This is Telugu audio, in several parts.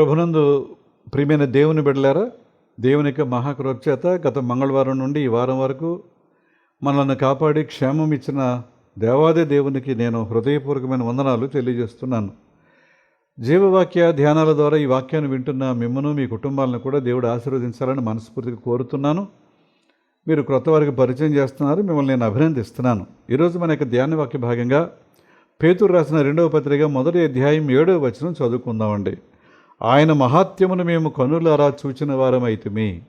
ప్రభునందు ప్రియమైన దేవుని బిడ్డలారా దేవుని యొక్క మహాకృప చేత గత మంగళవారం నుండి ఈ వారం వరకు మనల్ని కాపాడి క్షేమం ఇచ్చిన దేవాదే దేవునికి నేను హృదయపూర్వకమైన వందనాలు తెలియజేస్తున్నాను. జీవవాక్య ధ్యానాల ద్వారా ఈ వాక్యాన్ని వింటున్న మిమ్మను మీ కుటుంబాలను కూడా దేవుడు ఆశీర్వదించాలని మనస్ఫూర్తిగా కోరుతున్నాను. మీరు క్రొత్త వారికి పరిచయం చేస్తున్నారు మిమ్మల్ని నేను అభినందిస్తున్నాను. ఈరోజు మన యొక్క ధ్యాన వాక్య భాగంగా పేతురు రాసిన రెండవ పత్రిక మొదటి అధ్యాయం ఏడవ వచనం చదువుకుందామండి. ఆయన మహాత్యమును మేము కనులారా చూచిన వారమైతిమి.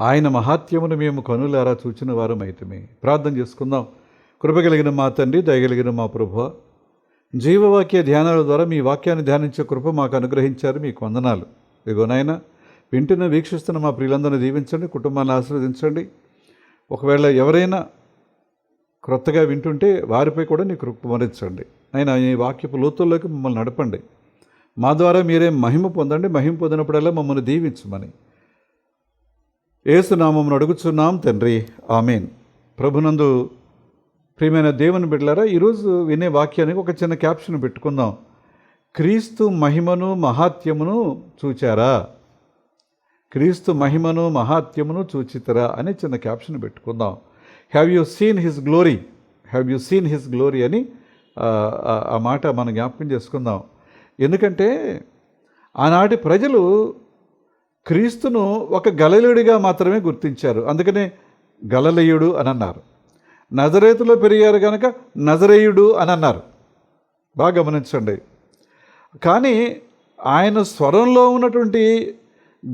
ఆయన మహాత్యమును మేము కనులారా చూచిన వారమైతిమి. ప్రార్థన చేసుకుందాం. కృపగలిగిన మా తండ్రి దయగలిగిన మా ప్రభు జీవవాక్య ధ్యానాల ద్వారా మీ వాక్యాన్ని ధ్యానించే కృప మాకు అనుగ్రహించారు మీకు వందనాలు. ఇగో నాయన వింటున్న వీక్షిస్తున్న మా ప్రియులందరినీ దీవించండి కుటుంబాన్ని ఆశీర్వదించండి. ఒకవేళ ఎవరైనా క్రొత్తగా వింటుంటే వారిపై కూడా నీ కృప మరించండి అయినా ఈ వాక్యపు లోతుల్లోకి మమ్మల్ని నడపండి. మా ద్వారా మీరే మహిమ పొందండి. మహిమ పొందినప్పుడల్లా మమ్మల్ని దీవించమని. ఏసునామం అడుగుచున్నాం తండ్రి. ఆమెన్. ప్రభునందు ప్రియమైన దేవుని బిడ్డలారా ఈరోజు వినే వాక్యానికి ఒక చిన్న క్యాప్షన్ పెట్టుకుందాం. క్రీస్తు మహిమను మహాత్యమును చూచారా? క్రీస్తు మహిమను మహాత్యమును చూచితరా అనే చిన్న క్యాప్షన్ పెట్టుకుందాం. Have you seen his glory have you seen his glory అని ఆ, ఆ మాట మనం జ్ఞాపకం చేసుకుందాం. ఎందుకంటే ఆనాటి ప్రజలు క్రీస్తును ఒక గలలీయుడిగా మాత్రమే గుర్తించారు. అందుకనే గలలయుడు అని అన్నారు. నజరేతులో పెరిగారు కనుక నజరేయుడు అని అన్నారు. బాగా గమనించండి. కానీ ఆయన స్వరంలో ఉన్నటువంటి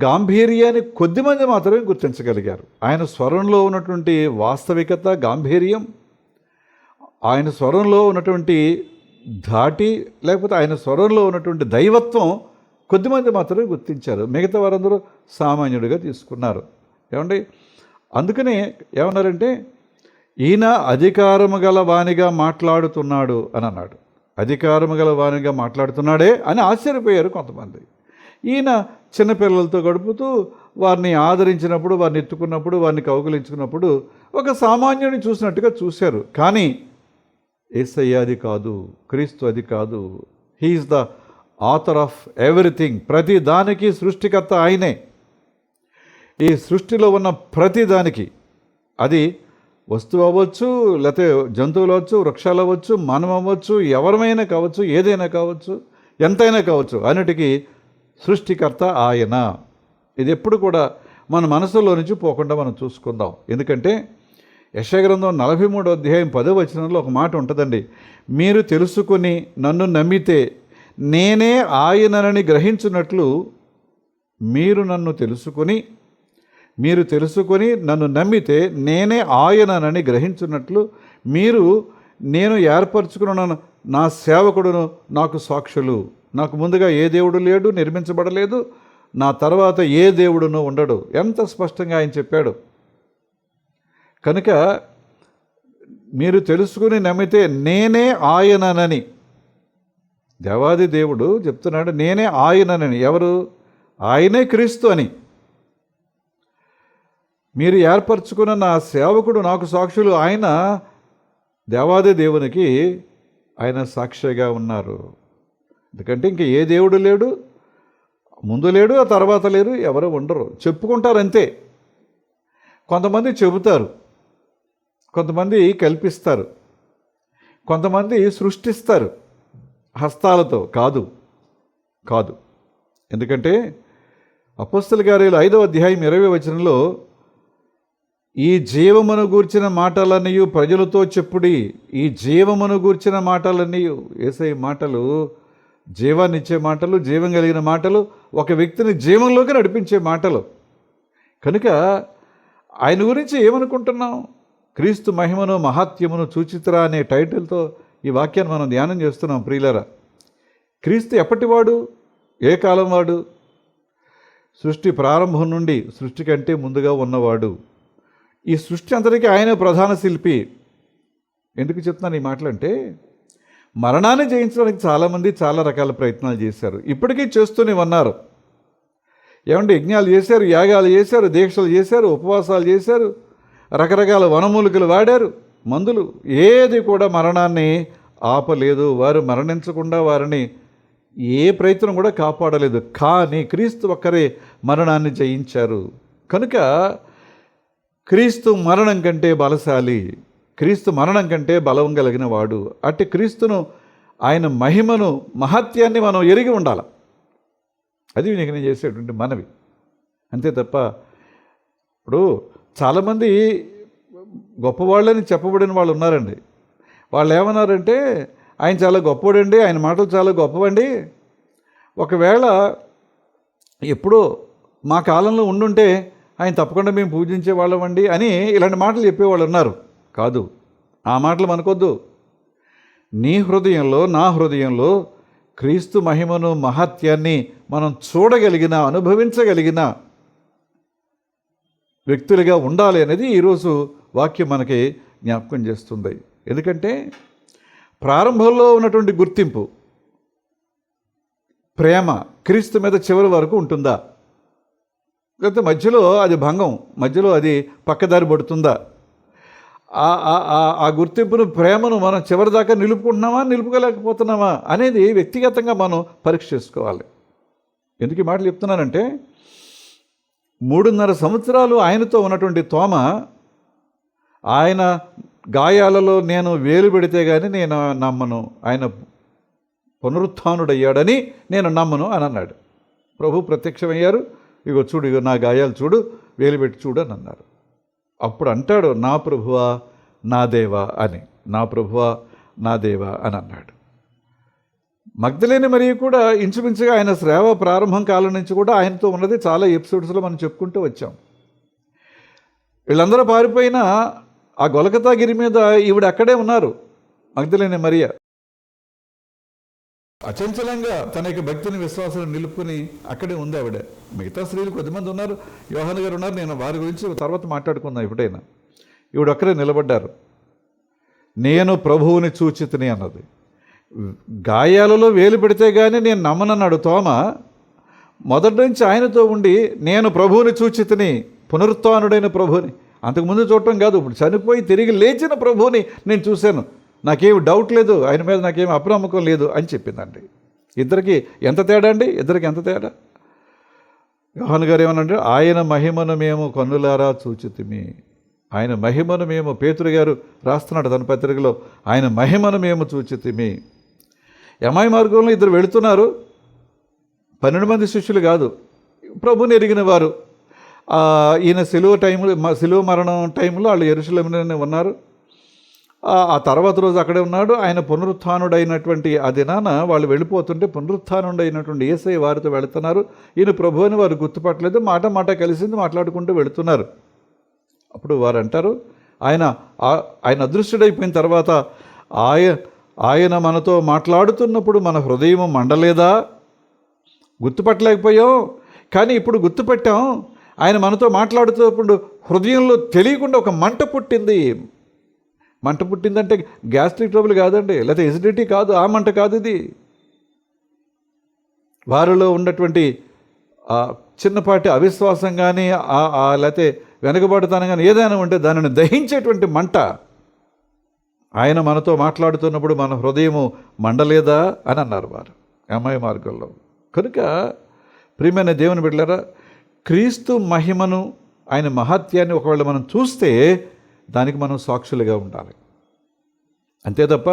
గాంభీర్యాన్ని కొద్దిమంది మాత్రమే గుర్తించగలిగారు. ఆయన స్వరంలో ఉన్నటువంటి వాస్తవికత గాంభీర్యం ఆయన స్వరంలో ఉన్నటువంటి దాటి లేకపోతే ఆయన స్వరంలో ఉన్నటువంటి దైవత్వం కొద్దిమంది మాత్రమే గుర్తించారు. మిగతా వారందరూ సామాన్యుడిగా తీసుకున్నారు. ఏమండి? అందుకనే ఏమన్నారంటే ఈయన అధికారము గల వాణిగా మాట్లాడుతున్నాడు అని అన్నాడు. అధికారము గల వాణిగా మాట్లాడుతున్నాడే అని ఆశ్చర్యపోయారు కొంతమంది. ఈయన చిన్నపిల్లలతో గడుపుతూ వారిని ఆదరించినప్పుడు వారిని ఎత్తుకున్నప్పుడు వారిని కౌగులించుకున్నప్పుడు ఒక సామాన్యుని చూసినట్టుగా చూశారు. కానీ ఏసయ్య అది కాదు క్రీస్తు అది కాదు he is the author of everything ప్రతి దానికి సృష్టికర్త ఆయనే. ఈ సృష్టిలో ఉన్న ప్రతి దానికి అది వస్తువు అవ్వచ్చు లేకపోతే జంతువులు అవ్వచ్చు వృక్షాలు అవ్వచ్చు మనం అవ్వచ్చు ఎవరమైనా కావచ్చు ఏదైనా కావచ్చు ఎంతైనా కావచ్చు అన్నిటికీ సృష్టికర్త ఆయన. ఇది ఎప్పుడు కూడా మన మనసులో నుంచి పోకుండా మనం చూసుకుందాం. ఎందుకంటే యశగ్రంథం నలభై మూడో అధ్యాయం పదో వచనంలో ఒక మాట ఉంటుందండి. మీరు తెలుసుకుని నన్ను నమ్మితే నేనే ఆయననని గ్రహించున్నట్లు మీరు నన్ను తెలుసుకుని మీరు తెలుసుకొని నన్ను నమ్మితే నేనే ఆయననని గ్రహించున్నట్లు మీరు నేను ఏర్పరచుకున్న నా సేవకుడును నాకు సాక్షులు. నాకు ముందుగా ఏ దేవుడు లేడు నిర్మించబడలేదు. నా తర్వాత ఏ దేవుడును ఉండడు. ఎంత స్పష్టంగా ఆయన చెప్పాడు. కనుక మీరు తెలుసుకుని నమ్మితే నేనే ఆయననని. దేవాది దేవుడు చెప్తున్నాడు నేనే ఆయననని. ఎవరు? ఆయనే క్రీస్తు అని. మీరు ఏర్పరచుకున్న నా సేవకుడు నాకు సాక్షులు ఆయన దేవాది దేవునికి ఆయన సాక్షిగా ఉన్నారు. ఎందుకంటే ఇంక ఏ దేవుడు లేడు? ముందు లేడు ఆ తర్వాత లేరు ఎవరు ఉండరు. చెప్పుకుంటారు అంతే. కొంతమంది చెబుతారు కొంతమంది కల్పిస్తారు. కొంతమంది సృష్టిస్తారు. హస్తాలతో కాదు. కాదు. ఎందుకంటే అపస్తుల గారిలో ఐదవ అధ్యాయం ఇరవై వచనంలో ఈ జీవమును గూర్చిన మాటలన్నీ ప్రజలతో చెప్పుడి ఈ జీవమును గూర్చిన మాటలన్నీ ఏసై మాటలు జీవాన్నిచ్చే మాటలు జీవం కలిగిన మాటలు ఒక వ్యక్తిని జీవంలోకి నడిపించే మాటలు. కనుక ఆయన గురించి ఏమనుకుంటున్నాం? క్రీస్తు మహిమను మహాత్యమును చూచిత్రా అనే టైటిల్తో ఈ వాక్యాన్ని మనం ధ్యానం చేస్తున్నాం ప్రియులరా. క్రీస్తు ఎప్పటివాడు? ఏ కాలం వాడు? సృష్టి ప్రారంభం నుండి సృష్టి కంటే ముందుగా ఉన్నవాడు. ఈ సృష్టి అంతటికీ ఆయన ప్రధాన శిల్పి. ఎందుకు చెప్తున్నాను ఈ మాటలంటే మరణాన్ని జయించడానికి చాలామంది చాలా రకాల ప్రయత్నాలు చేశారు. ఇప్పటికీ చేస్తూనే ఉన్నారు. ఏమంటే యజ్ఞాలు చేశారు యాగాలు చేశారు దీక్షలు చేశారు ఉపవాసాలు చేశారు రకరకాల వనమూలికలు వాడారు. మందులు ఏది కూడా మరణాన్ని ఆపలేదు. వారు మరణించకుండా వారిని ఏ ప్రయత్నం కూడా కాపాడలేదు. కానీ క్రీస్తు ఒక్కరే మరణాన్ని జయించారు. కనుక క్రీస్తు మరణం కంటే బలశాలి. క్రీస్తు మరణం కంటే బలం కలిగిన వాడు. అట్టి క్రీస్తును ఆయన మహిమను మహత్యాన్ని మనం ఎరిగి ఉండాలి. అది నేను చేసేటువంటి మనవి. అంతే తప్ప ఇప్పుడు చాలామంది గొప్పవాళ్ళని చెప్పబడిన వాళ్ళు ఉన్నారండి. వాళ్ళు ఏమన్నారంటే ఆయన చాలా గొప్పవాడండి ఆయన మాటలు చాలా గొప్పవండి. ఒకవేళ ఎప్పుడో మా కాలంలో ఉండుంటే ఆయన తప్పకుండా మేము పూజించే వాళ్ళమండి అని ఇలాంటి మాటలు చెప్పేవాళ్ళు ఉన్నారు. కాదు ఆ మాటలు మనకొద్దు. నీ హృదయంలో నా హృదయంలో క్రీస్తు మహిమను మహత్యాన్ని మనం చూడగలిగిన అనుభవించగలిగిన వ్యక్తులుగా ఉండాలి అనేది ఈరోజు వాక్యం మనకి జ్ఞాపకం చేస్తుంది. ఎందుకంటే ప్రారంభంలో ఉన్నటువంటి గుర్తింపు ప్రేమ క్రీస్తు మీద చివరి వరకు ఉంటుందా? లేకపోతే మధ్యలో అది భంగం మధ్యలో అది పక్కదారి పడుతుందా? ఆ- ఆ- ఆ- ఆ గుర్తింపును ప్రేమను మనం చివరి దాకా నిలుపుకుంటున్నామా నిలుపుకోలేకపోతున్నామా అనేది వ్యక్తిగతంగా మనం పరీక్ష చేసుకోవాలి. ఎందుకు ఈ మాటలు చెప్తున్నానంటే మూడున్నర సంవత్సరాలు ఆయనతో ఉన్నటువంటి తోమ ఆయన గాయాలలో నేను వేలు పెడితే కానీ నేను నమ్మను. ఆయన పునరుత్డయ్యాడని నేను నమ్మను అని అన్నాడు. ప్రభు ప్రత్యక్షమయ్యారు. ఇగో చూడు ఇగో నా గాయాలు చూడు వేలు పెట్టి చూడు అని అన్నారు. అప్పుడు అంటాడు నా ప్రభువా నా దేవా అని. నా ప్రభువా నా దేవా అని అన్నాడు. మగ్ధలేని మరియు కూడా ఇంచుమించుగా ఆయన శ్రేవ ప్రారంభం కాలం నుంచి కూడా ఆయనతో ఉన్నది చాలా ఎపిసోడ్స్లో మనం చెప్పుకుంటూ వచ్చాం. వీళ్ళందరూ పారిపోయిన ఆ గొలకతాగిరి మీద ఈవిడ అక్కడే ఉన్నారు మగ్ధలేని మరియ. అచంచలంగా తన యొక్క భక్తిని విశ్వాసాన్ని నిలుపుకొని అక్కడే ఉంది ఆవిడ. మిగతా స్త్రీలు కొద్దిమంది ఉన్నారు. యోహాన్ గారు ఉన్నారు. నేను వారి గురించి తర్వాత మాట్లాడుకుందాం ఎప్పుడైనా. ఈవిడ ఒక్కరే నిలబడ్డారు. నేను ప్రభువుని చూచితిని అన్నది. గాయాలలో వేలు పెడితే కానీ నేను నమ్మనన్నాడు తోమ. మొదటి నుంచి ఆయనతో ఉండి నేను ప్రభువుని చూచితిని పునరుత్నుడైన ప్రభువుని. అంతకుముందు చూడటం కాదు ఇప్పుడు చనిపోయి తిరిగి లేచిన ప్రభువుని నేను చూశాను. నాకేమి డౌట్ లేదు ఆయన మీద నాకేమి అప్రమకం లేదు అని చెప్పిందండి. ఇద్దరికి ఎంత తేడా అండి? ఇద్దరికి ఎంత తేడా? యోహన్ గారు ఏమనంటే ఆయన మహిమను మేము కన్నులారా చూచితిమి. ఆయన మహిమను మేము పేతురు గారు రాస్తున్నాడు తన పత్రికలో ఆయన మహిమను మేము చూచితిమి. యమాయి మార్గంలో ఇద్దరు వెళుతున్నారు. పన్నెండు మంది శిష్యులు కాదు. ప్రభుని ఎరిగిన వారు. ఈయన సిలువ టైంలో సిలువ మరణం టైంలో వాళ్ళు ఎరుసలంలోనే ఉన్నారు. ఆ తర్వాత రోజు అక్కడే ఉన్నాడు. ఆయన పునరుత్డైనటువంటి ఆ దినాన వాళ్ళు వెళ్ళిపోతుంటే పునరుత్డైనటువంటి ఏసై వారితో వెళుతున్నారు. ఈయన ప్రభు అని వారు గుర్తుపట్టలేదు. మాట మాట కలిసింది మాట్లాడుకుంటూ వెళుతున్నారు. అప్పుడు వారు అంటారు ఆయన ఆయన అదృశ్యుడైపోయిన తర్వాత ఆయన ఆయన మనతో మాట్లాడుతున్నప్పుడు మన హృదయం మండలేదా? గుర్తుపట్టలేకపోయాం. కానీ ఇప్పుడు గుర్తుపెట్టాం. ఆయన మనతో మాట్లాడుతున్నప్పుడు హృదయంలో తెలియకుండా ఒక మంట పుట్టింది. మంట పుట్టిందంటే గ్యాస్ట్రిక్ ట్రబుల్ కాదండి. లేకపోతే ఎసిడిటీ కాదు. ఆ మంట కాదు ఇది. వారిలో ఉన్నటువంటి ఆ చిన్నపాటి అవిశ్వాసం కానీ లేకపోతే వెనుకబడుతాను కానీ ఏదైనా ఉంటే దానిని దహించేటువంటి మంట ఆయన మనతో మాట్లాడుతున్నప్పుడు మన హృదయము మండలేదా అని అన్నారు వారు అమ్మాయి మార్గంలో. కనుక ప్రియమైన దేవుని బిడ్డలారా క్రీస్తు మహిమను ఆయన మహత్యాన్ని ఒకవేళ మనం చూస్తే దానికి మనం సాక్షులుగా ఉండాలి. అంతే తప్ప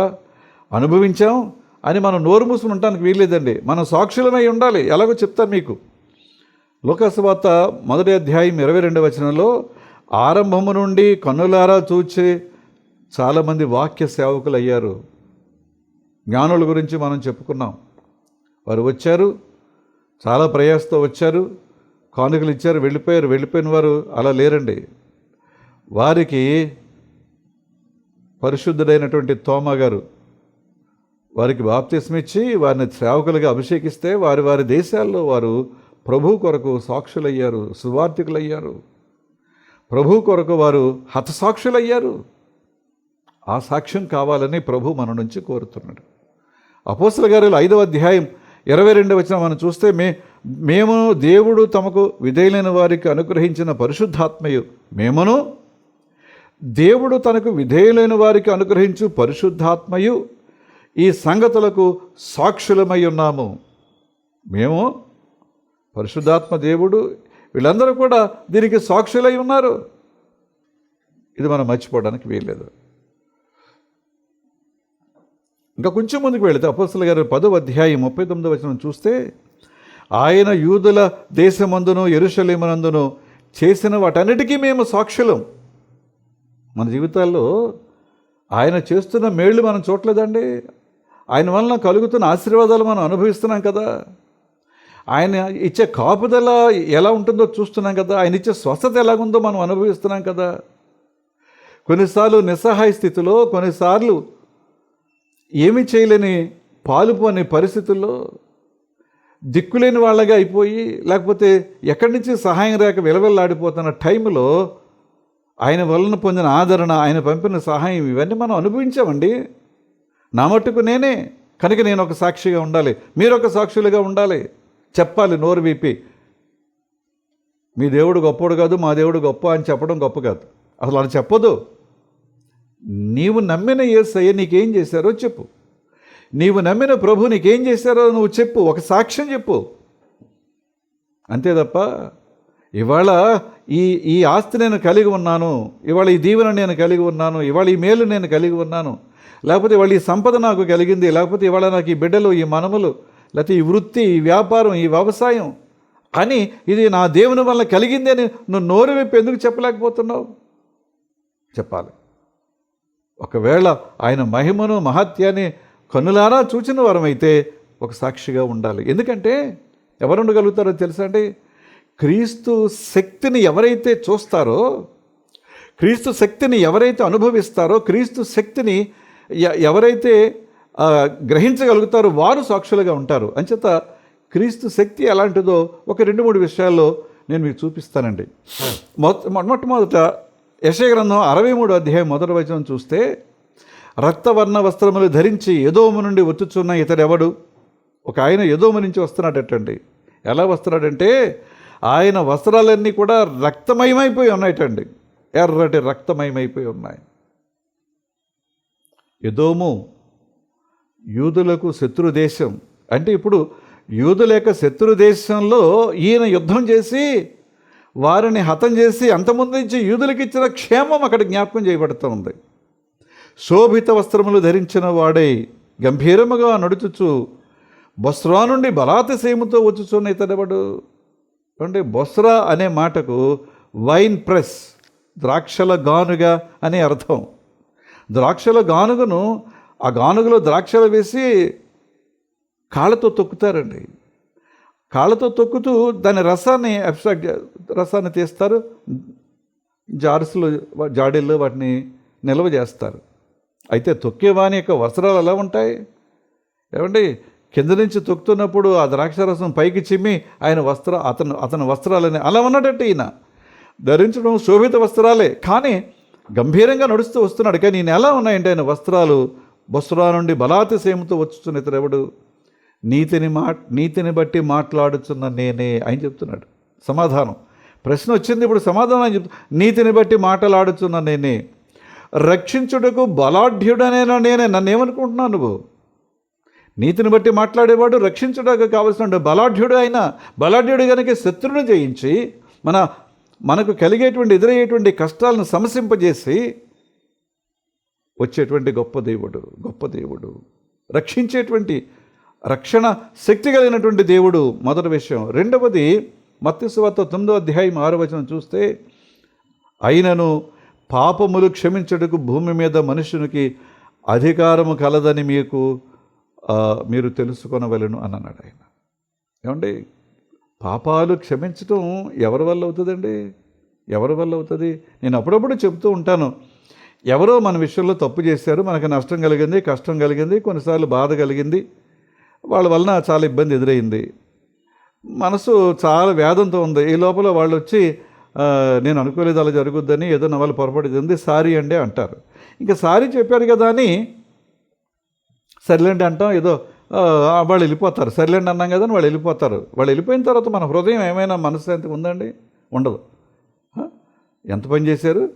అనుభవించాం అని మనం నోరు మూసుకుని ఉండటానికి వీల్లేదండి. మనం సాక్షులమై ఉండాలి. ఎలాగో చెప్తాను మీకు. లోకసవార్త మొదటి అధ్యాయం ఇరవై రెండు వచనంలో ఆరంభము నుండి కన్నులారా చూచే చాలామంది వాక్య సేవకులు అయ్యారు జ్ఞానుల గురించి మనం చెప్పుకున్నాం. వారు వచ్చారు చాలా ప్రయాసతో వచ్చారు కానుకలు ఇచ్చారు వెళ్ళిపోయారు వెళ్ళిపోయిన వారు అలా లేరండి. వారికి పరిశుద్ధుడైనటువంటి తోమ గారు వారికి బాప్తిస్మిచ్చి వారిని సేవకులుగా అభిషేకిస్తే వారి వారి దేశాల్లో వారు ప్రభు కొరకు సాక్షులయ్యారు సువార్థికులయ్యారు. ప్రభు కొరకు వారు హతసాక్షులయ్యారు. ఆ సాక్ష్యం కావాలని ప్రభు మన నుంచి కోరుతున్నాడు. అపోసల గారు ఐదవ అధ్యాయం ఇరవై రెండు వచ్చిన మనం చూస్తే మే మేము దేవుడు తమకు విధేయులైన వారికి అనుగ్రహించిన పరిశుద్ధాత్మయు మేమును దేవుడు తనకు విధేయులైన వారికి అనుగ్రహించు పరిశుద్ధాత్మయు ఈ సంగతులకు సాక్షులమై ఉన్నాము. మేము పరిశుద్ధాత్మ దేవుడు వీళ్ళందరూ కూడా దీనికి సాక్షులై ఉన్నారు. ఇది మనం మర్చిపోవడానికి వీల్లేదు. ఇంకా కొంచెం ముందుకు వెళితే అపోస్తుల గారు పదో అధ్యాయం ముప్పై తొమ్మిదో వచనం చూస్తే ఆయన యూదుల దేశమందును ఎరుషలేమనందును చేసిన వాటన్నిటికీ మేము సాక్షులం. మన జీవితాల్లో ఆయన చేస్తున్న మేళ్ళు మనం చూడలేదండి. ఆయన వలన కలుగుతున్న ఆశీర్వాదాలు మనం అనుభవిస్తున్నాం కదా. ఆయన ఇచ్చే కాపుదల ఎలా ఉంటుందో చూస్తున్నాం కదా. ఆయన ఇచ్చే స్వస్థత ఎలాగుందో మనం అనుభవిస్తున్నాం కదా. కొన్నిసార్లు నిస్సహాయ స్థితిలో కొన్నిసార్లు ఏమీ చేయలేని పాలుపోని పరిస్థితుల్లో దిక్కులేని వాళ్ళగా అయిపోయి లేకపోతే ఎక్కడి నుంచి సహాయం రాక విలవెల్లాడిపోతున్న టైంలో ఆయన వలన పొందిన ఆదరణ ఆయన పంపిన సహాయం ఇవన్నీ మనం అనుభవించామండి. నా మట్టుకు నేనే. కనుక నేను ఒక సాక్షిగా ఉండాలి. మీరు ఒక సాక్షులుగా ఉండాలి. చెప్పాలి నోరు వీపి మీ దేవుడు గొప్పోడు కాదు మా దేవుడు గొప్ప అని చెప్పడం గొప్ప కాదు. అసలు అలా చెప్పదు. నీవు నమ్మిన ఏసయ్య నీకేం చేశారో చెప్పు. నీవు నమ్మిన ప్రభు నీకేం చేశారో నువ్వు చెప్పు. ఒక సాక్ష్యం చెప్పు. అంతే తప్ప ఇవాళ ఈ ఈ ఆస్తి నేను కలిగి ఉన్నాను ఇవాళ ఈ దీవెన నేను కలిగి ఉన్నాను ఇవాళ ఈ మేలు నేను కలిగి ఉన్నాను లేకపోతే ఇవాళ ఈ సంపద నాకు కలిగింది లేకపోతే ఇవాళ నాకు ఈ బిడ్డలు ఈ మనములు లేకపోతే ఈ వృత్తి ఈ వ్యాపారం ఈ వ్యవసాయం అని ఇది నా దేవుని వల్ల కలిగింది అని నువ్వు నోరు విప్పి ఎందుకు చెప్పలేకపోతున్నావు? చెప్పాలి. ఒకవేళ ఆయన మహిమను మహత్యాన్ని కన్నులారా చూచిన వారమైతే ఒక సాక్షిగా ఉండాలి. ఎందుకంటే ఎవరు ఉండగలుగుతారో తెలుసా అండి? క్రీస్తు శక్తిని ఎవరైతే చూస్తారో క్రీస్తు శక్తిని ఎవరైతే అనుభవిస్తారో క్రీస్తు శక్తిని ఎవరైతే గ్రహించగలుగుతారో వారు సాక్షులుగా ఉంటారు. అంచేత క్రీస్తు శక్తి ఎలాంటిదో ఒక రెండు మూడు విషయాల్లో నేను మీకు చూపిస్తానండి. మొట్ట మొట్టమొదట యశగ్రంథం అరవై మూడు అధ్యాయం మొదటి వచనం చూస్తే రక్తవర్ణ వస్త్రములు ధరించి యదోము నుండి వచ్చుచున్న ఇతడెవడు? ఒక ఆయన యదోము నుంచి వస్తున్నాడటండి. ఎలా వస్తున్నాడంటే ఆయన వస్త్రాలన్నీ కూడా రక్తమయమైపోయి ఉన్నాయటండి. ఎర్రటి రక్తమయమైపోయి ఉన్నాయి. యదోము యూదులకు శత్రు దేశం. అంటే ఇప్పుడు యూదుల యొక్క శత్రు దేశంలో ఈయన యుద్ధం చేసి వారిని హతం చేసి అంతముందు నుంచి యూదులకు ఇచ్చిన క్షేమం అక్కడ జ్ఞాపకం చేయబడుతూ ఉంది. శోభిత వస్త్రములు ధరించిన వాడై గంభీరముగా నడుచుచు బొస్రా నుండి బలాతిశయముతో వచ్చుచున్న ఇతడెవడు? అంటే బొస్రా అనే మాటకు వైన్ ప్రెస్ ద్రాక్షల గానుగ అనే అర్థం. ద్రాక్షల గానుగను ఆ గానుగలో ద్రాక్షలు వేసి కాళ్ళతో తొక్కుతారండి. కాళ్ళతో తొక్కుతూ దాని రసాన్ని అబ్స్ట్రాక్ట్ రసాన్ని తీస్తారు. జార్స్లో జాడీల్లో వాటిని నిల్వ చేస్తారు. అయితే తొక్కేవాని యొక్క వస్త్రాలు ఎలా ఉంటాయి? ఏమండి? కింద నుంచి తొక్కుతున్నప్పుడు ఆ ద్రాక్షరసం పైకి చిమ్మి ఆయన వస్త్ర అతను అతని వస్త్రాలని అలా ఉన్నట్టు ఈయన. ధరించడం శోభిత వస్త్రాలే కానీ గంభీరంగా నడుస్తూ వస్తున్నాడు. కానీ ఈయన ఎలా ఉన్నాయంటే ఆయన వస్త్రాలు బొస్రా నుండి బలాతిశయముతో వచ్చుచున్న ఎవడు? నీతిని మా నీతిని బట్టి మాట్లాడుచున్న నేనే అని చెప్తున్నాడు. సమాధానం. ప్రశ్న వచ్చింది ఇప్పుడు సమాధానం అని చెప్తు నీతిని బట్టి మాట్లాడుచున్న నేనే. రక్షించుటకు బలాఢ్యుడనైనా నేనే. నన్ను ఏమనుకుంటున్నావు నువ్వు? నీతిని బట్టి మాట్లాడేవాడు రక్షించడానికి కావలసిన బలాఢ్యుడు అయినా బలాఢ్యుడు కనుక శత్రువును జయించి మన మనకు కలిగేటువంటి ఎదురయ్యేటువంటి కష్టాలను సమసింపజేసి వచ్చేటువంటి గొప్ప దేవుడు గొప్ప దేవుడు. రక్షించేటువంటి రక్షణ శక్తి కలిగినటువంటి దేవుడు మొదటి విషయం. రెండవది మత్స్యవార్త తొమ్మిదో అధ్యాయం ఆరో వచనం చూస్తే అయినను పాపములు క్షమించటకు భూమి మీద మనుషునికి అధికారము కలదని మీకు మీరు తెలుసుకొనవలను అని అన్నాడు ఆయన. ఏమండి? పాపాలు క్షమించటం ఎవరి వల్ల అవుతుందండి? ఎవరి వల్ల అవుతుంది? నేను అప్పుడప్పుడు చెప్తూ ఉంటాను. ఎవరో మన విషయంలో తప్పు చేశారు మనకు నష్టం కలిగింది కష్టం కలిగింది కొన్నిసార్లు బాధ కలిగింది. వాళ్ళ వలన చాలా ఇబ్బంది ఎదురైంది. మనసు చాలా వేదంతో ఉంది. ఈ లోపల వాళ్ళు వచ్చి నేను అనుకోలేదు అలా జరుగుద్దని ఏదో నవల వాళ్ళు పొరపాటు సారీ అండి అంటారు. ఇంకా సారీ చెప్పారు కదా అని సర్లేండి అంటాం. ఏదో వాళ్ళు వెళ్ళిపోతారు. సర్లేండి అన్నాం కదా అని వాళ్ళు వెళ్ళిపోతారు. వాళ్ళు వెళ్ళిపోయిన తర్వాత మన హృదయం ఏమైనా మనశ్శాంతి ఉందండి? ఉండదు. ఎంత పని చేశారు?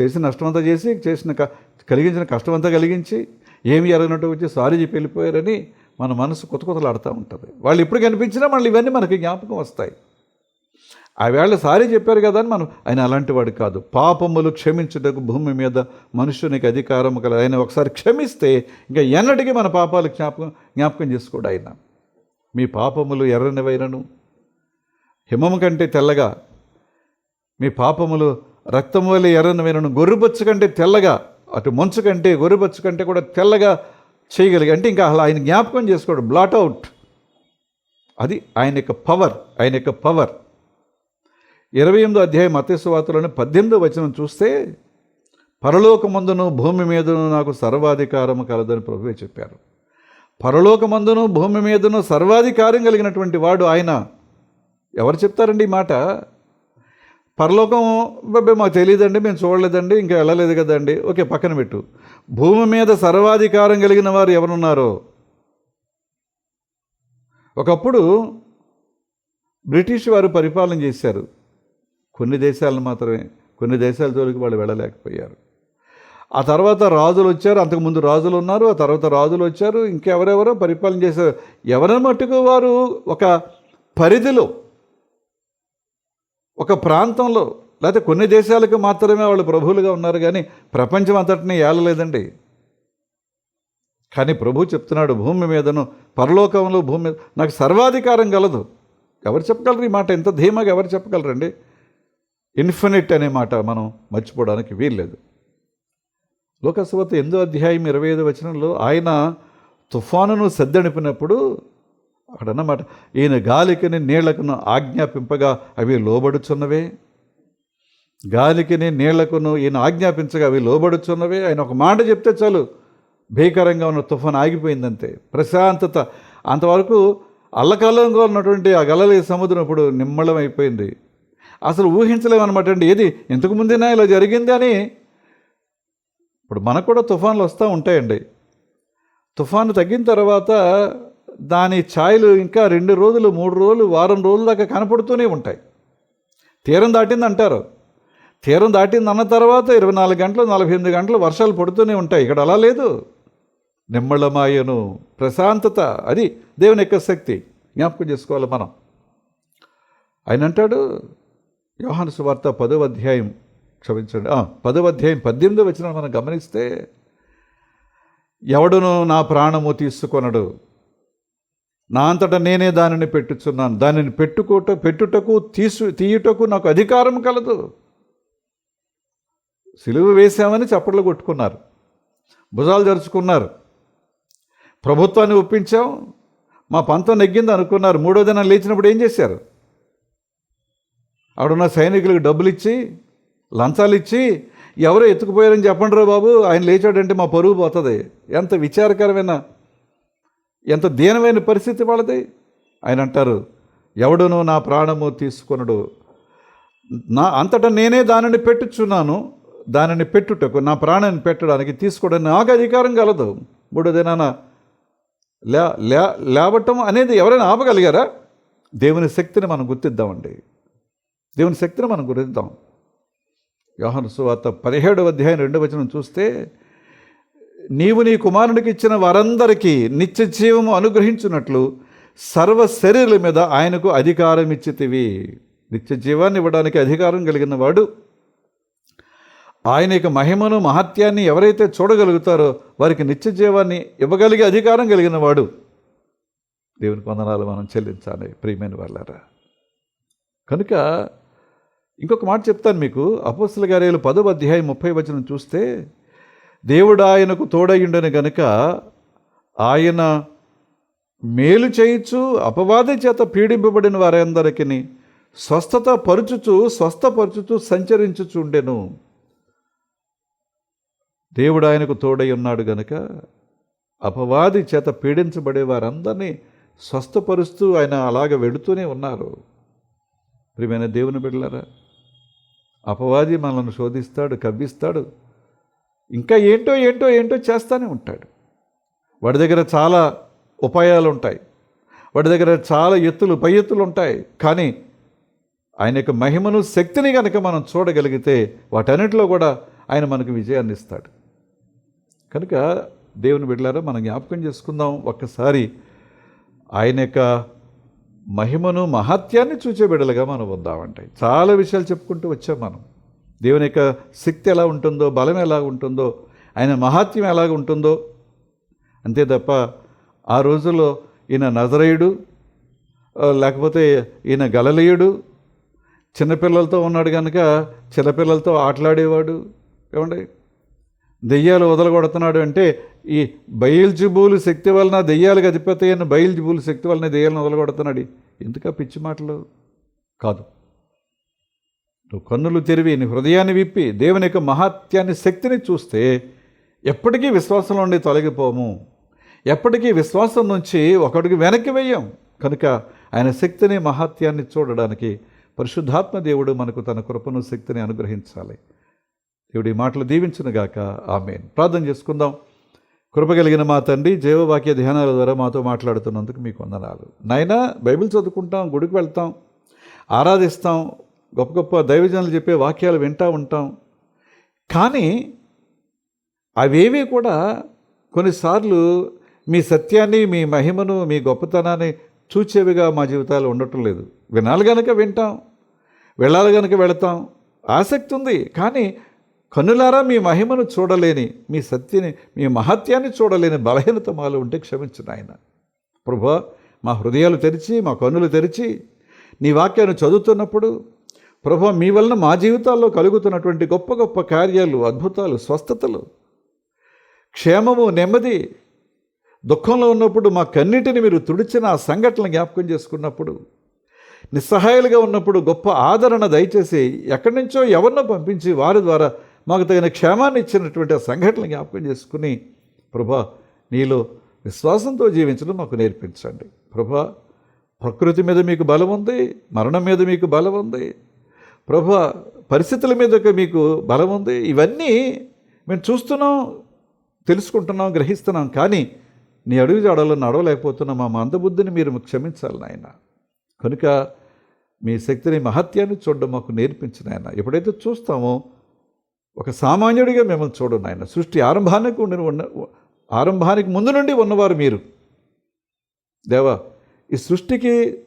చేసిన నష్టమంతా చేసి చేసిన క- కలిగించిన కష్టమంతా కలిగించి ఏమి ఎరగనట్టు వచ్చి సారీ చెప్పి వెళ్ళిపోయారని మన మనసు కొత్త కొత్తలాడుతూ ఉంటుంది. వాళ్ళు ఎప్పుడు కనిపించినా మళ్ళీ ఇవన్నీ మనకి జ్ఞాపకం వస్తాయి. ఆ వేళ సారీ చెప్పారు కదా అని మనం ఆయన అలాంటి వాడు కాదు. పాపములు క్షమించుటకు భూమి మీద మనుషునికి అధికారం కల ఆయన ఒకసారి క్షమిస్తే ఇంకా ఎన్నటికీ మన పాపాలు జ్ఞాపకం జ్ఞాపకం చేసుకోడు ఆయన. మీ పాపములు ఎర్రనివైనను హిమము కంటే తెల్లగా మీ పాపములు రక్తము వల్ల ఎర్రనివైనను గొర్రెబొచ్చు కంటే తెల్లగా అటు మంచు కంటే గొర్రెబొచ్చు కంటే కూడా తెల్లగా చేయగలిగి అంటే ఇంకా అలా ఆయన జ్ఞాపకం చేసుకోడు. Blot out. అది ఆయన యొక్క పవర్ ఆయన యొక్క పవర్. ఇరవై ఎనిమిదో అధ్యాయం మతేశ్వార్తలోని పద్దెనిమిదో వచనం చూస్తే పరలోకమందును భూమి మీదను నాకు సర్వాధికారము కలదని ప్రభువే చెప్పారు. పరలోకమందును భూమి మీదను సర్వాధికారం కలిగినటువంటి వాడు ఆయన. ఎవరు చెప్తారండి ఈ మాట? పరలోకం బాబే మాకు తెలియదండి మేము చూడలేదండి ఇంకా వెళ్ళలేదు కదండి. ఓకే పక్కన పెట్టు. భూమి మీద సర్వాధికారం కలిగిన వారు ఎవరున్నారో? ఒకప్పుడు బ్రిటిష్ వారు పరిపాలన చేశారు. కొన్ని దేశాలను మాత్రమే కొన్ని దేశాల జోలికి వాళ్ళు వెళ్ళలేకపోయారు. ఆ తర్వాత రాజులు వచ్చారు అంతకుముందు రాజులు ఉన్నారు ఆ తర్వాత రాజులు వచ్చారు ఇంకెవరెవరో పరిపాలన చేశారు. ఎవరి మట్టుకు వారు ఒక పరిధిలో ఒక ప్రాంతంలో లేకపోతే కొన్ని దేశాలకు మాత్రమే వాళ్ళు ప్రభువులుగా ఉన్నారు కానీ ప్రపంచం అంతటిని ఏలలేదండి. కానీ ప్రభు చెప్తున్నాడు భూమి మీదను పరలోకంలో భూమి మీద నాకు సర్వాధికారం గలదు. ఎవరు చెప్పగలరు ఈ మాట? ఎంత ధీమాగా ఎవరు చెప్పగలరండి? ఇన్ఫినిట్ అనే మాట మనం మర్చిపోవడానికి వీల్లేదు. లోకసభత ఎందో అధ్యాయం ఇరవై ఐదు వచనంలో ఆయన తుఫానును సద్దనిపినప్పుడు అక్కడ అన్నమాట ఈయన గాలికిని నీళ్ళకును ఆజ్ఞాపింపగా అవి లోబడుచున్నవే. గాలికిని నీళ్ళకును ఈయన ఆజ్ఞాపించగా అవి లోబడుచున్నవి. ఆయన ఒక మాట చెప్తే చాలు భీకరంగా ఉన్న తుఫాన్ ఆగిపోయిందంతే. ప్రశాంతత. అంతవరకు అల్లకల్లంగా ఉన్నటువంటి ఆ గలలి సముద్రం ఇప్పుడు నిమ్మళం అయిపోయింది అసలు ఊహించలేమన్నమాట అండి. ఏది? ఇంతకు ముందేనా ఇలా జరిగింది అని? ఇప్పుడు మనకు కూడా తుఫాన్లు వస్తూ ఉంటాయండి. తుఫాను తగ్గిన తర్వాత దాని ఛాయలు ఇంకా రెండు రోజులు మూడు రోజులు వారం రోజుల దాకా కనపడుతూనే ఉంటాయి. తీరం దాటింది అంటారు తీరం దాటింది అన్న తర్వాత ఇరవై నాలుగు గంటలు నలభై ఎనిమిది గంటలు వర్షాలు పడుతూనే ఉంటాయి. ఇక్కడ అలా లేదు. నిమ్మళమాయను ప్రశాంతత అది దేవుని యొక్క శక్తి. జ్ఞాపకం చేసుకోవాలి మనం. ఆయన అంటాడు యోహాను సువార్త పదవ అధ్యాయం క్షమించండి. ఆ, పదవ అధ్యాయం పద్దెనిమిదో వచ్చిన మనం గమనిస్తే ఎవడును నా ప్రాణము తీసుకొనడు. నా అంతటా నేనే దానిని పెట్టుచున్నాను. దానిని పెట్టుకోట పెట్టుటకు తీసు తీయుటకు నాకు అధికారం కలదు. సిలువ వేశామని చప్పట్లు కొట్టుకున్నారు. భుజాలు జరుచుకున్నారు. ప్రభుత్వాన్ని ఒప్పించాం. మా పంతం నెగ్గింది అనుకున్నారు. మూడో దినం లేచినప్పుడు ఏం చేశారు? అక్కడున్న సైనికులకు డబ్బులు ఇచ్చి లంచాలు ఇచ్చి ఎవరో ఎత్తుకుపోయారని చెప్పండి రా బాబు ఆయన లేచాడంటే మా పరువు పోతుంది. ఎంత విచారకరమైన ఎంత దీనమైన పరిస్థితి వాళ్ళది. ఆయన అంటారు ఎవడునో నా ప్రాణము తీసుకొనడు. నా అంతటా నేనే దానిని పెట్టుచున్నాను. దానిని పెట్టుటకు నా ప్రాణాన్ని పెట్టడానికి తీసుకోవడానికి నాకు అధికారం కలదు. మూడో దినాన లే లే లేవటం అనేది ఎవరైనా ఆపగలిగారా? దేవుని శక్తిని మనం గుర్తిద్దామండి. దేవుని శక్తిని మనం గుర్తిద్దాం. యోహాను సువార్త పదిహేడవ అధ్యాయం రెండవ వచనం చూస్తే నీవు నీ కుమారునికి ఇచ్చిన వారందరికీ నిత్య జీవము అనుగ్రహించినట్లు సర్వ శరీరుల మీద ఆయనకు అధికారం ఇచ్చితివి నిత్య జీవాన్ని ఇవ్వడానికి అధికారం కలిగిన వాడు ఆయన యొక్క మహిమను మహత్యాన్ని ఎవరైతే చూడగలుగుతారో వారికి నిత్య జీవాన్ని ఇవ్వగలిగే అధికారం కలిగిన వాడు. దేవుని వందనాలు మనం చెల్లించాలి ప్రియమైన వాళ్ళారా. కనుక ఇంకొక మాట చెప్తాను మీకు. అపోస్తుల గారేలు పదవ అధ్యాయం ముప్పై వచనం చూస్తే దేవుడు ఆయనకు తోడయుండని గనుక ఆయన మేలు చేయించు అపవాది చేత పీడింపబడిన వారందరికీ స్వస్థత పరుచుచు స్వస్థపరుచుచు సంచరించుచుండెను. దేవుడు ఆయనకు తోడై ఉన్నాడు గనుక అపవాది చేత పీడించబడే వారందరినీ స్వస్థపరుస్తూ ఆయన అలాగ వెడుతూనే ఉన్నారు. ప్రియమైన దేవుని బిడ్డలారా అపవాది మనల్ని శోధిస్తాడు కవ్విస్తాడు ఇంకా ఏంటో ఏంటో ఏంటో చేస్తూనే ఉంటాడు. వాడి దగ్గర చాలా ఉపాయాలు ఉంటాయి వాడి దగ్గర చాలా ఎత్తులు పై ఎత్తులు ఉంటాయి కానీ ఆయన యొక్క మహిమను శక్తిని కనుక మనం చూడగలిగితే వాటన్నిటిలో కూడా ఆయన మనకు విజయాన్ని ఇస్తాడు కనుక దేవుని బిడ్డలారా మనం జ్ఞాపకం చేసుకుందాం ఒక్కసారి. ఆయన యొక్క మహిమను మహత్యాన్ని చూచే బిడ్డలుగా మనం ఉందామంటాయి చాలా విషయాలు చెప్పుకుంటూ వచ్చాం మనం. దేవుని యొక్క శక్తి ఎలా ఉంటుందో బలం ఎలా ఉంటుందో ఆయన మహాత్యం ఎలాగ ఉంటుందో. అంతే తప్ప ఆ రోజుల్లో ఈయన నజరేయుడు లేకపోతే ఈయన గలలీయుడు చిన్నపిల్లలతో ఉన్నాడు కనుక చిన్నపిల్లలతో ఆటలాడేవాడు. ఏమండి? దెయ్యాలు వదలగొడుతున్నాడు అంటే ఈ బయల్జిబూలు శక్తి వలన దెయ్యాలు అధిపతి అని బయల్జిబూలు శక్తి వలన దెయ్యాలను వదలగొడుతున్నాడు. ఎందుక పిచ్చి మాటలు? కాదు. నువ్వు కన్నులు తెరివి నీ హృదయాన్ని విప్పి దేవుని యొక్క మహాత్యాన్ని శక్తిని చూస్తే ఎప్పటికీ విశ్వాసంలో నుండి తొలగిపోము. ఎప్పటికీ విశ్వాసం నుంచి ఒకడికి వెనక్కి వేయం. కనుక ఆయన శక్తిని మహాత్యాన్ని చూడడానికి పరిశుద్ధాత్మ దేవుడు మనకు తన కృపను శక్తిని అనుగ్రహించాలి. దేవుడి ఈ మాటలు దీవించునుగాక ఆమెన్. ప్రార్థన చేసుకుందాం. కృపగలిగిన మా తండ్రి జీవవాక్య ధ్యానాల ద్వారా మాతో మాట్లాడుతున్నందుకు మీకు వందనాలు. నాయనా బైబిల్ చదువుకుంటాం గుడికి వెళ్తాం ఆరాధిస్తాం గొప్ప గొప్ప దైవజనులు చెప్పే వాక్యాలు వింటూ ఉంటాం. కానీ అవేవి కూడా కొన్నిసార్లు మీ సత్యాన్ని మీ మహిమను మీ గొప్పతనాన్ని చూచేవిగా మా జీవితాలు ఉండటం లేదు. వినాలి గనక వింటాం. వెళ్ళాలి గనక వెళతాం. ఆసక్తి ఉంది. కానీ కన్నులారా మీ మహిమను చూడలేని మీ సత్యని మీ మహత్యాన్ని చూడలేని బలహీనత మాలు ఉంటే క్షమించు నాయన. ప్రభా మా హృదయాలు తెరిచి మా కన్నులు తెరిచి నీ వాక్యాన్ని చదువుతున్నప్పుడు ప్రభా మీ వలన మా జీవితాల్లో కలుగుతున్నటువంటి గొప్ప గొప్ప కార్యాలు అద్భుతాలు స్వస్థతలు క్షేమము నెమ్మది దుఃఖంలో ఉన్నప్పుడు మా కన్నిటిని మీరు తుడిచిన ఆ సంఘటనలు జ్ఞాపకం చేసుకున్నప్పుడు నిస్సహాయాలుగా ఉన్నప్పుడు గొప్ప ఆదరణ దయచేసి ఎక్కడి నుంచో ఎవరినో పంపించి వారి ద్వారా మాకు తగిన క్షేమాన్ని ఇచ్చినటువంటి ఆ సంఘటనలు జ్ఞాపకం చేసుకుని ప్రభా నీలో విశ్వాసంతో జీవించడం మాకు నేర్పించండి. ప్రభా ప్రకృతి మీద మీకు బలం ఉంది మరణం మీద మీకు బలం ఉంది ప్రభా పరిస్థితుల మీద మీకు బలం ఉంది ఇవన్నీ మేము చూస్తున్నాం తెలుసుకుంటున్నాం గ్రహిస్తున్నాం కానీ నీ అడుగు జాడలో నడవలేకపోతున్న మా మందబుద్ధిని మీరు క్షమించాలి నాయన. కనుక మీ శక్తిని మహత్యాన్ని చూడడం మాకు నేర్పించిన ఆయన ఎప్పుడైతే చూస్తామో ఒక సామాన్యుడిగా మిమ్మల్ని చూడండి ఆయన. సృష్టి ఆరంభానికి ఉండిన ఉన్న ఆరంభానికి ముందు నుండి ఉన్నవారు మీరు. దేవా ఈ సృష్టికి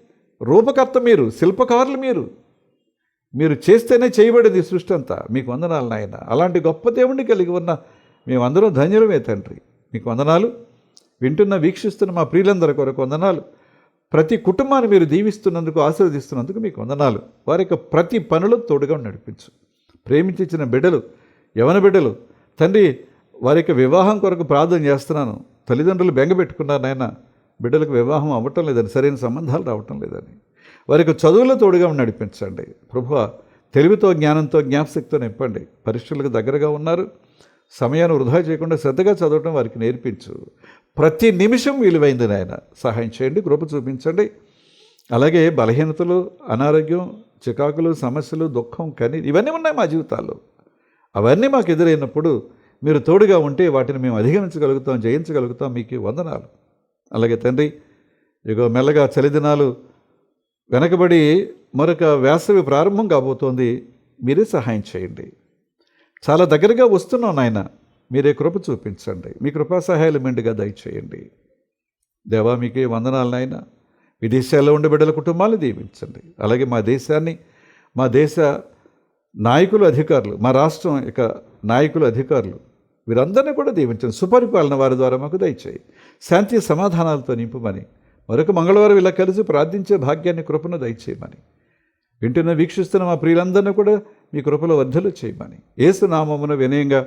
రూపకర్త మీరు శిల్పకారులు మీరు. మీరు చేస్తేనే చేయబడేది ఈ సృష్టి అంతా. మీకు వందనాలు నాయన. అలాంటి గొప్ప దేవుణ్ణి కలిగి ఉన్న మేమందరం ధన్యులమే తండ్రి. మీకు వందనాలు. వింటున్న వీక్షిస్తున్న మా ప్రియులందరి కొరకు వందనాలు. ప్రతి కుటుంబాన్ని మీరు దీవిస్తున్నందుకు ఆశీర్వదిస్తున్నందుకు మీకు వందనాలు. వారి యొక్క ప్రతి పనులు తోడుగా నడిపించు. ప్రేమించిన బిడ్డలు యవన బిడ్డలు. తండ్రి వారి యొక్క వివాహం కొరకు ప్రార్థన చేస్తున్నాను. తల్లిదండ్రులు బెంగపెట్టుకున్నారు నాయన. బిడ్డలకు వివాహం అవ్వటం లేదని సరైన సంబంధాలు రావటం లేదని. వారికి చదువులో తోడుగా నడిపించండి. ప్రభువ తెలివితో జ్ఞానంతో జ్ఞాపశక్తితో నింపండి. పరీక్షలకు దగ్గరగా ఉన్నారు. సమయాన్ని వృధా చేయకుండా శ్రద్ధగా చదవటం వారికి నేర్పించు. ప్రతి నిమిషం విలువైంది నాయన. సహాయం చేయండి కృప చూపించండి. అలాగే బలహీనతలు అనారోగ్యం చికాకులు సమస్యలు దుఃఖం కని ఇవన్నీ ఉన్నాయి మా జీవితాల్లో. అవన్నీ మాకు ఎదురైనప్పుడు మీరు తోడుగా ఉంటే వాటిని మేము అధిగమించగలుగుతాం జయించగలుగుతాం. మీకు వందనాలు. అలాగే తండ్రి ఇగో మెల్లగా చలిదినాలు వెనకబడి మరొక వేసవి ప్రారంభం కాబోతోంది. మీరే సహాయం చేయండి. చాలా దగ్గరగా వస్తున్నాం నాయన. మీరే కృప చూపించండి. మీ కృపా సహాయాలు మెండుగా దయచేయండి. దేవా మీకే వందనాలు నాయన. విదేశాల్లో ఉండే బిడ్డల కుటుంబాలను దీవించండి అలాగే మా దేశాన్ని మా దేశ నాయకులు అధికారులు మా రాష్ట్రం యొక్క నాయకులు అధికారులు వీరందరినీ కూడా దీవించండి సుపరిపాలన వారి ద్వారా మాకు దయచేయి. శాంతి సమాధానాలతో నింపమని మరొక మంగళవారం ఇలా కలిసి ప్రార్థించే భాగ్యాన్ని కృపను దయచేయమని వింటున్న వీక్షిస్తున్న మా ప్రియులందరినీ కూడా మీ కృపలో వర్ధలు చేయమని ఏసునామమున వినయంగా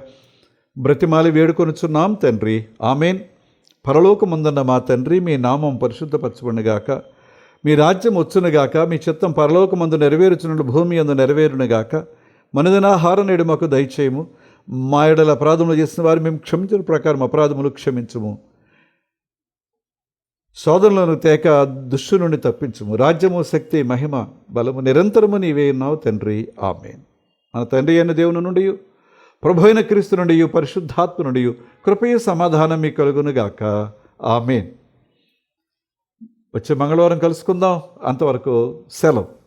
బ్రతిమాలి వేడుకొనుచున్నాం తండ్రి. ఆమెన్. పరలోకముందన్న మా తండ్రి మీ నామం పరిశుద్ధపరచబడినగాక మీ రాజ్యం వచ్చునుగాక మీ చిత్తం పరలోకమందు నెరవేరుచున్నట్లు భూమి అందు నెరవేరునుగాక మనదినాహార నేడు మాకు దయచేయము. మా ఎడల అపరాధములు చేసిన వారు మేము క్షమించిన ప్రకారం అపరాధములు క్షమించము. సోదరులను తేక దుష్టు నుండి తప్పించుము. రాజ్యము శక్తి మహిమ బలము నిరంతరము నీవే ఉన్నావు తండ్రి. ఆమె మన తండ్రి అయిన దేవుని నుండి ప్రభు అయిన క్రీస్తు నుండి పరిశుద్ధాత్మ నుండి కృపయ సమాధానం మీ కలుగునుగాక ఆమెన్. వచ్చే మంగళవారం కలుసుకుందాం. అంతవరకు సెలవు.